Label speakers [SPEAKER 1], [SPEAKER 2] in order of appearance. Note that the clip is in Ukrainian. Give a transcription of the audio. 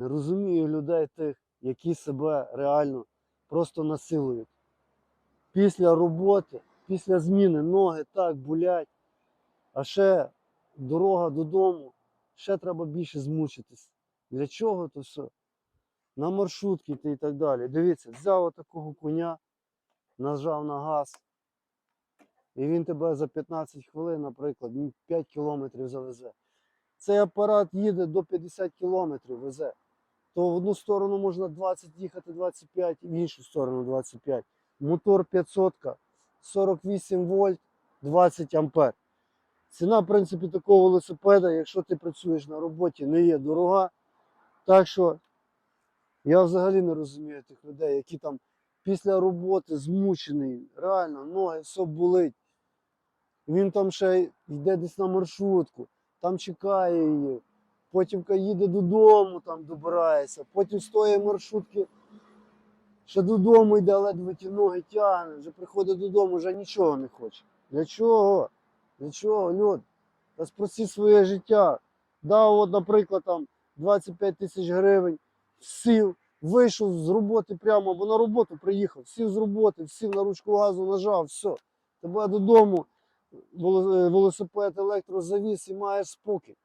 [SPEAKER 1] Не розумію людей тих, які себе реально просто насилують. Після роботи, після зміни ноги так болять, а ще дорога додому, ще треба більше змучитись. Для чого то все? На маршрутки ти і так далі. Дивіться, взяв такого коня, нажав на газ, і він тебе за 15 хвилин, наприклад, ну, 5 кілометрів завезе. Цей апарат їде до 50 кілометрів везе. То в одну сторону можна 20 їхати, 25, в іншу сторону 25. Мотор 500, 48 вольт, 20 ампер. Ціна, в принципі, такого велосипеда, якщо ти працюєш на роботі, не є дорога. Так що я взагалі не розумію тих людей, які там після роботи змучений, реально, ноги, все болить. Він там ще йде десь на маршрутку, там чекає її, потім їде додому, там добирається, потім з тої маршрутки ще додому йде, ледве ті ноги тягне, вже приходить додому, вже нічого не хоче. Для чого? Для чого, люд? Та спроси своє життя. Дав, от, наприклад, там 25 тисяч гривень, сів, вийшов з роботи прямо, або на роботу приїхав, сів з роботи, сів на ручку газу, нажав, все. Тебе додому вело- велосипед електрозавіз і маєш спокій.